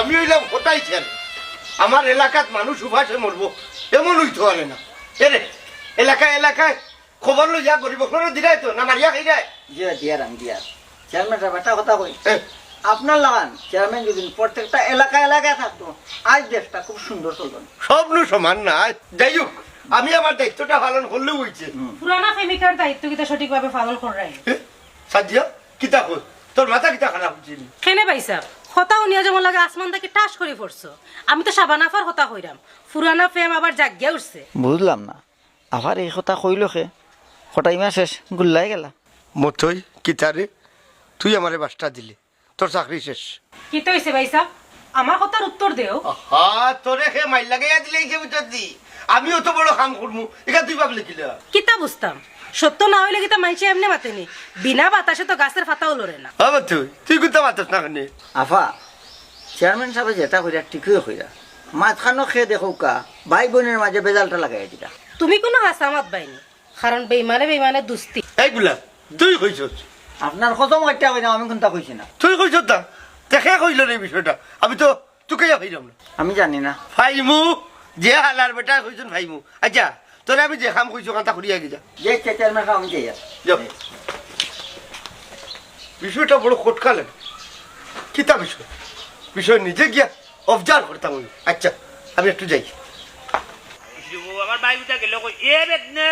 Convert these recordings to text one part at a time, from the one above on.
আমি হইলাম হতাইছেন আমার এলাকাত মানুষ উপাসে মরবো। এমন হইতে পারে না। এরে এলাকায় এলাকায় খবর লই যা গরিব দিলাই তো না মারিয়া খাই যায় জি দিয়ার আমি দিয়ার চেয়ারম্যান সাহেব একটা কথা কই? আপনার লাগান চেয়ারম্যান যদি প্রত্যেকটা এলাকা এলাকায় থাকতো আজ দেশটা খুব সুন্দর চলতো সব নু সমান না যাই হোক আমি আমার দায়িত্বটা পালন করলেও হইছে। পুরানা প্রেমিকার দায়িত্ব কিতা সঠিকভাবে পালন করাই এ, সাজিয়া কিতা কই? তোর মাথা কিতা খারাপ হচ্ছে? কেনে পাইছা? হতা উনিয়া যেমন লাগে আসমান থেকে টাস করে পড়ছো। আমি তো সাবানাফার হতা হইরাম। পুরানা ফেম আবার জাগিয়া উঠছে। বুঝলাম না। আবার এই কথা কইল খে কটাই মাস শেষ গুল্লাই গেলা। মতই কিতা রে তুই আমারে বাসটা দিলি। তোর চাকরি শেষ। কি তো হইছে ভাইসা? আমার কথার উত্তর দেও। হা তোরে সে মাইল লাগাইয়া দিলে সে ভিতর দি? আমিও তো বড় কাম করমু। এটা তুই ভাবলি কিলা কিতা বুঝতাম? সত্য না হইলে কিতা মাইছে এমনি মাতেনি। বিনা বাতাসে তো গাছের পাতাও লড়ে না। আবার তুই তুই কোথা মাতাস না কেন? আফা চেয়ারম্যান সাহেব যেটা কইরা ঠিকই কইরা মাঝখানো খেয়ে দেখো কা ভাই বোনের মাঝে বেজালটা লাগাই দিটা। তুমি কোনো হাসামাত বাইনি কারণ বেইমানে বেইমানে দুস্তি। এইগুলা তুই কইছস? আপনার কত মজা কইরা আমি কোনটা কইছি না। তুই কইছস না দেখে কইল রে বিষয়টা। আমি তো তোকে যা ভাইলাম না আমি জানি না। ফাইমু যে হালার বেটা কইছন ফাইমু আচ্ছা তোরে আমি যে কাম কইছো কান্তা করিয়া গিয়া যে চেয়ারম্যান সাহেব আমি যাই যাও। বিষয়টা বড় খটকালে কিতা বিষয়? বিষয় নিজে গিয়া অবজার্ভ করতাম আমি আচ্ছা আমি একটু যাই। আমার বাইকটা গেল কই? এ বেদ নে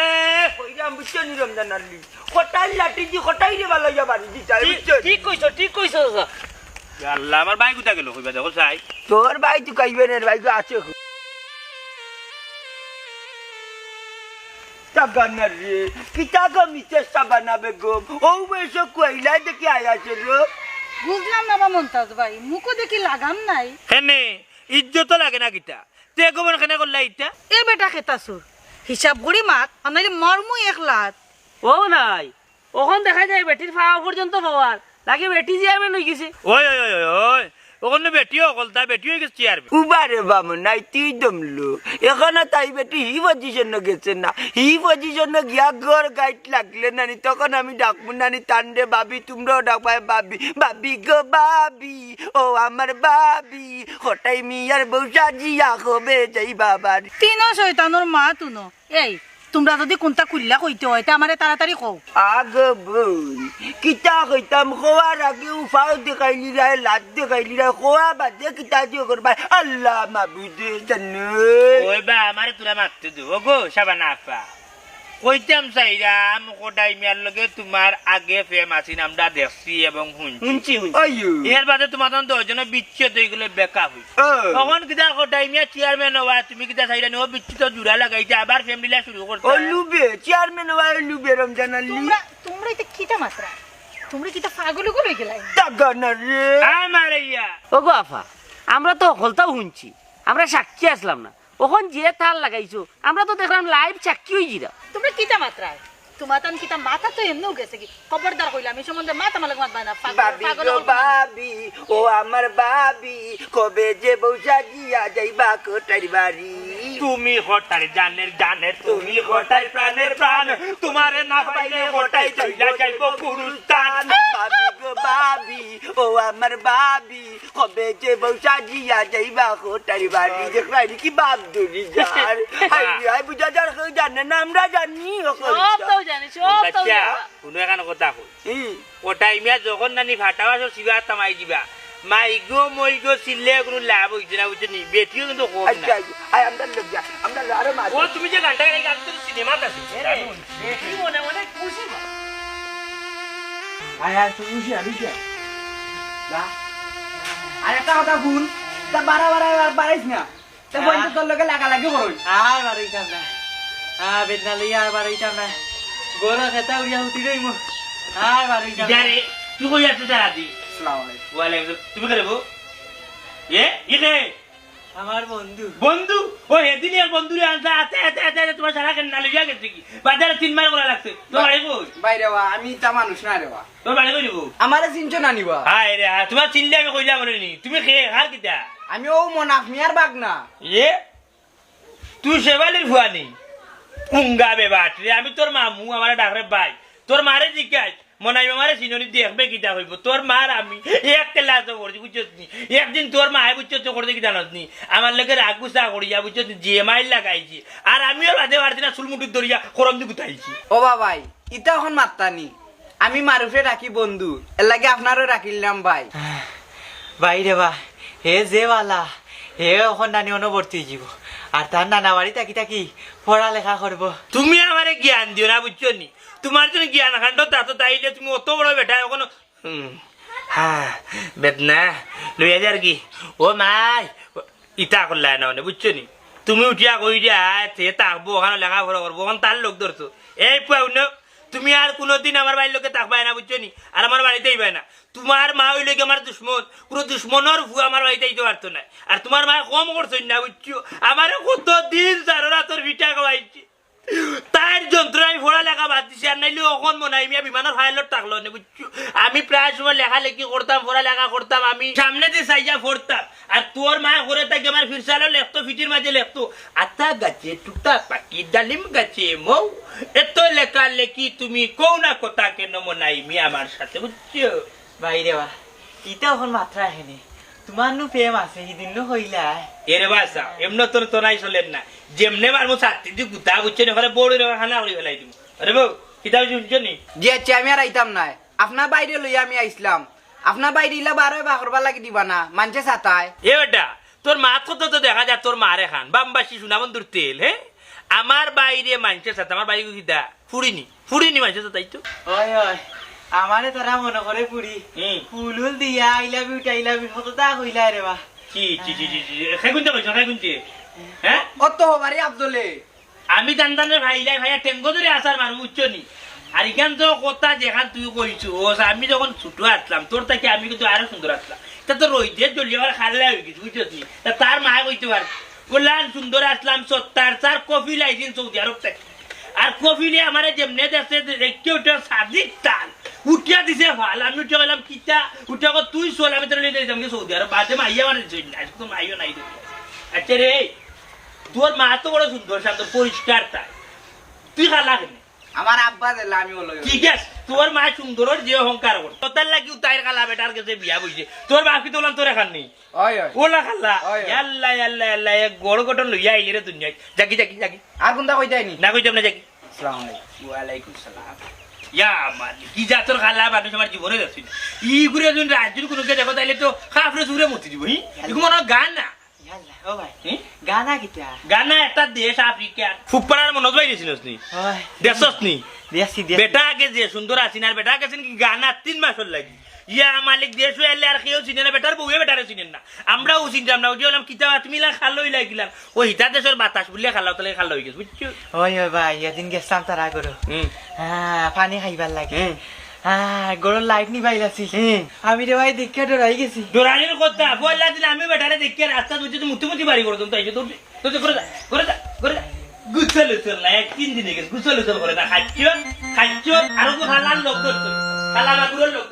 কইরাম বুঝছ নি রমজান আলী কটাই লাঠি দি কটাই রে ভালো যা বাড়ি দি চাই ঠিক কইছো ঠিক কইছো আল্লাহ আমার বাইকটা গেল কইবা দেখো চাই। তোর বাইক তুই কইবে না বাইক আছে। রে কি টাকা মিছে সাবানা বেগম ও বেশো কইলা দেখি আয়াছে রে বুঝলাম না বা মন্তাজ ভাই মুখো দেখি লাগাম নাই। হেনে ইজ্জত লাগে না কিটা তে গোবন খানে করলা ইটা এ বেটা খেতাছুর হিসাব করি মাত আনাইলে মর্মু এক লাত। ও নাই ওখান দেখা যায় বেটির পাওয়া পর্যন্ত পাওয়ার লাগে বেটি চেয়ারম্যান হয়ে গেছে। ওই ওই ওই ওই ওই। ওখানে বেটিও অকল তাই বেটিও গেছে চেয়ারম্যান উবারে বাম নাই তুই দমলো। এখানে তাই বেটি হি পজিশন গেছে না। হি পজিশন গিয়া ঘর গাইট লাগলে নানি তখন আমি ডাকবো নানি তান্ডে বাবি তোমরাও ডাকবাই বাবি। বাবি গো বাবি ও আমার বাবি হঠাই মিয়ার বউ সাজিয়া হবে যাই বাবার তিনো শৈতানোর মা তুনো। এই তোমরা যদি কোনটা কুল্লা কইতে হয় তা আমারে তাড়াতাড়ি কও। আগ বোন কিতা কইতাম খোয়ার আগে উফাও দেখাইলি রায় লাদ দেখাইলি রায় খোয়া বাদে কিতা যে করবা আল্লাহ মাবুদে জানো। ওই বা আমারে তোরা মারতে দেবো গো সাবানা আপা কইতাম সাইরাম কোটাই মিয়ার লগে তোমার আগে ফেম আছিন আমরা দেখছি এবং শুনছি এর বাদে তোমার তখন দশজনে বিচ্ছেদ হয়ে গেলে বেকা হইছে তখন কিতা কোটাই মিয়া চেয়ারম্যান হওয়া তুমি কিতা চাইরা ও বিচ্ছিত জুড়া লাগাইছে আবার ফ্যামিলি শুরু করতে ও লুবে চেয়ারম্যান হওয়া লুবে রমজান আলী। তোমরা তোমরা এটা কিটা মাত্রা তোমরা কিটা পাগল করে গেলাই? টাকানা রে আমারে ইয়া। ও গো আফা আমরা তো হলতাও শুনছি আমরা সাক্ষী আসলাম না। ওখান যে তার লাগাইছো। আমরা তো দেখলাম লাইভ সাক্ষী হয়ে জিরা। তোমরা কিটা মাত্রা তোমার তান কিটা মাথা তো এমনিও গেছে কি? খবরদার কইলাম এই সম্বন্ধে মাথা মালাক মাত বানা বাবি গো বাবি ও আমার বাবি কবে যে বউসা গিয়া যাইবা কোটার বাড়ি? তুমি হটার জানের জানের তুমি হটার প্রাণের প্রাণ তোমারে না পাইলে হটাই চইলা যাইব পুরুস্তান বাবি গো বাবি ও আমার বাবি কবে যে গিয়া যাইবা কোটার বাড়ি দেখলাই কি বাপ দুরি যার হাই বুঝা যার কেউ জানে না আমরা জানি সব তো জানি সব তো জানি। কোনো এখানে কথা কই ওটাই মিয়া যখন নানি ফাটাবা সব সিবা তামাই দিবা মাই গো মই গো সিলে কোনো লাভ হইছে না বুঝছে নি বেটিও কিন্তু কম না আই আমরা লোক যা আমরা আরও মার ও তুমি যে গানটা গাই গান তো সিনেমা আছে বেটি মনে মনে খুশি মা আয় আয় তুই বুঝি আমি কি আর একটা কথা ভুল তা বারা বারা আর বাড়াইস না। তা বন্ধু তোর লোকে লাগা লাগি করুন। আর বাড়াইতাম না আর বেদনা লইয়া আর বাড়াইতাম না। গোলা খেতা উড়িয়া উঠি রইম। মো আর বাড়াইতাম না। যারে তুই কই আছিস দাদি দি। আসসালামু আলাইকুম। ওয়ালাইকুম তুমি করে বউ? এ ইনে আমার বন্ধু। বন্ধু? ও হেদিন এর বন্ধু রে আতে আতে আতে আতে তোমার সারা কেন না লইয়া গেছে কি বাজারে তিন মাস করা লাগছে। তোমার কই? বাইরে বা আমি তা মানুষ না রে বা তোমার বাড়ি কই নিবো আমারে চিনছো না নিবা হায় রে তোমার চিনলে আমি কইলা বলে নি। তুমি খেয়ে হার কিটা আমি ও মনাফ মিয়ার বাগ না এ? তুই শেবালির ফুয়ানি উঙ্গা বে বাট রে আমি তোর মামু আমার ডাকরে ভাই। তোর মারে জিজ্ঞাস মনে হয় আমার সিননি দেখবে কিতা হইব? তোর মার আমি এক তেলা তো করছি বুঝছস নি একদিন তোর মা বুঝছস তো করতে কি জানাস নি আমার লোকে রাগ গুসা করিয়া বুঝছস নি যে মাইল লাগাইছি। আর আমিও রাধে পারছি না চুলমুটি ধরিয়া করম দি গুতাইছি। ও বাবাই ইটা এখন মাত্তানি। আমি মারুফে রাখি বন্ধু। এর লাগে আপনারও রাখিলাম ভাই। ভাই রে বা হে যে বালা হে এখন নানি অনুবর্তী যাব আর তার নানা বাড়ি থাকি থাকি পড়ালেখা করব। তুমি আমারে জ্ঞান দিও না বুঝছ নি তোমার জন্য জ্ঞান খান্ড তা তো তাইলে তুমি অত বড় বেটা, এখন হ্যাঁ বেদনা, লইয়া যার কি? ও মাই, ইটা করলাই না মানে বুঝছ নি? তুমি উঠিয়া কই দিয়া, তে তাকবো, ওখানে লেখা পড়া করব, ওখানে তার লোক ধরছো। এই পাউন তুমি আর কোনোদিন আমার বাড়ির লোকে তাকবাই না, বুঝছ নি? আর আমার বাড়িতে আইবাই না। তোমার মা হইলে কি আমার দুশ্মন? কোনো দুশ্মনের ভু আমার বাড়িতে আইতে পারতো না। আর তোমার মা কম করছ না, বুঝছ? আমার কত দিন চারো রাতর ভিটা খাওয়াইছি। তার যন্ত্র আমি পড়া লেখা বাদ দিছি। আর নাইলে অখন মনে হয় আমি বিমানের ফাইলত থাকল না বুঝছ আমি প্রায় সময় লেখা লেখি করতাম পড়া লেখা করতাম আমি সামনে দিয়ে সাইজা পড়তাম আর তোর মা করে তাকে আমার ফিরসালো লেখতো ফিটির মাঝে লেখতো আতা গাছে টুটা পাখি ডালিম গাছে মৌ। এত লেখা লেখি তুমি কৌ না কথা কেন মনে হয় মি আমার সাথে বুঝছ ভাই রে বা ইটা এখন মাত্রা আহেনি তোমার নু প্রেম আছে সিদিন নু হইলা। এরে বাসা এমন তোর তোরাই চলেন না। যেমনে মারমু ছাত্রী দি গুতা বুঝছ না ওখানে বড় খানা করে ফেলাই দিব আরে বউ কিতাব শুনছো নি? জি আচ্ছা আমি আর আইতাম নাই। আপনার বাইরে লইয়া আমি আইসলাম। আপনার বাইরে ইলা বারো বা করবা লাগি দিবা না মানছে সাতায় এ বেটা তোর মা কত তো দেখা যায় তোর মারে খান। বামবাসী সুনাবন্ধুর তেল হ্যাঁ আমার বাইরে মানুষের সাথে আমার বাইরে কিতা? ফুড়িনি ফুড়িনি মানুষের সাথে তাই তো হয় হয়। আমারে তারা মনে করে পুরি হুম। ফুল দিয়া আই লাভ ইউ টাই লাভ ইউ হততা কইলা রে বা। কি চি চি চি খাই কুনতে কইছ খাই কুনতে হ্যাঁ অত হবারি আব্দুলে। আমি জান জানে ভাইলাই ভাইয়া টেঙ্গো ধরে আসার মানুষ উচ্চ নি আর এখান তো কথা যেখান তুই কইছু ও আমি যখন ছোট আসলাম তোর তাকে আমি কিন্তু আরও সুন্দর আসলাম তা তো রইতে জলিয়ে খাল্লা হয়ে গেছে বুঝছিস তা তার মা কইতে পার বললাম সুন্দর আসলাম সত্তার তার কফি লাইছেন সৌদি আরব থেকে। আর কফি নিয়ে আমার যেমনে রেখে উঠে সাদিক তাল। উঠিয়া দিছে ভালো আমি উঠে গেলাম কিতা? উঠে আকৌ তুই চল আমি তোর লিয়ে যাম সৌদি আরব বাদে মাইয়া মানে তো মাইও নাই। আচ্ছা রে তোর মা তো বড় সুন্দর শান্ত পরিষ্কার তাই। তুই খালা কেনে? আমার আব্বা দিলা আমি ওলো ঠিক আছে তোর মা সুন্দর যে অহংকার কর তোর লাগি তাইর খালা বেটার কাছে বিয়া বইছে তোর বাপ কি তোলাম তোর এখান নেই ওলা খালা। আল্লাহ আল্লাহ আল্লাহ এক গড় গঠন লইয়া আইলি রে দুনিয়ায় জাগি জাগি জাগি আর কোনটা কই যায়নি না? কইতাম না জাগি আসসালামু আলাইকুম। সালাম। ইয়া মানে কি যা তোর খালা মানুষ আমার জীবনে যাচ্ছি ই ঘুরে যদি রাজ্যের কোনোকে দেখো তাইলে তো খাফরে সুরে মতি দিব হি? মনে গান না? ভাই? গানা কিতা গানা একটা দেশ আফ্রিকা ফুকপাড়ার বাইরেছিল নি হয়। নি দিয়াছি দিয়া বেটা আগে যে সুন্দর আছিন আর বেটা গেছেন কি? গানা তিন মাসের লাগি। ইয়া মালিক দেশ এলে আর কেউ চিনে না বেটার বউয়ে বেটারে চিনেন না। আমরাও চিনতাম না ওই যে বললাম কিতা তুমি খালোই লাগিলাম। ওই হিতা দেশের বাতাস বললে খালাও তাহলে খালো হয়ে গেছে বুঝছ? ওই ওই ভাই এদিন গেছিলাম তারা করো হুম। হ্যাঁ পানি খাইবার লাগে। হুম। হ্যাঁ গরম লাইট নি আমি রে ভাই দেখে ডরাই গেছি। দোরানির কথা বললা দিলে আমি বেটারে দেখি রাস্তা বুঝছি তো মুতি মুতি বাড়ি করে তাই তো তো করে যা করে যা করে যা। গুছল উছল না তিন দিনে গেছে, গুছল উছল করে না, খাচ্ছ? খাচ্ছ? আর তো হালাল লোক করছ। হালাল লোক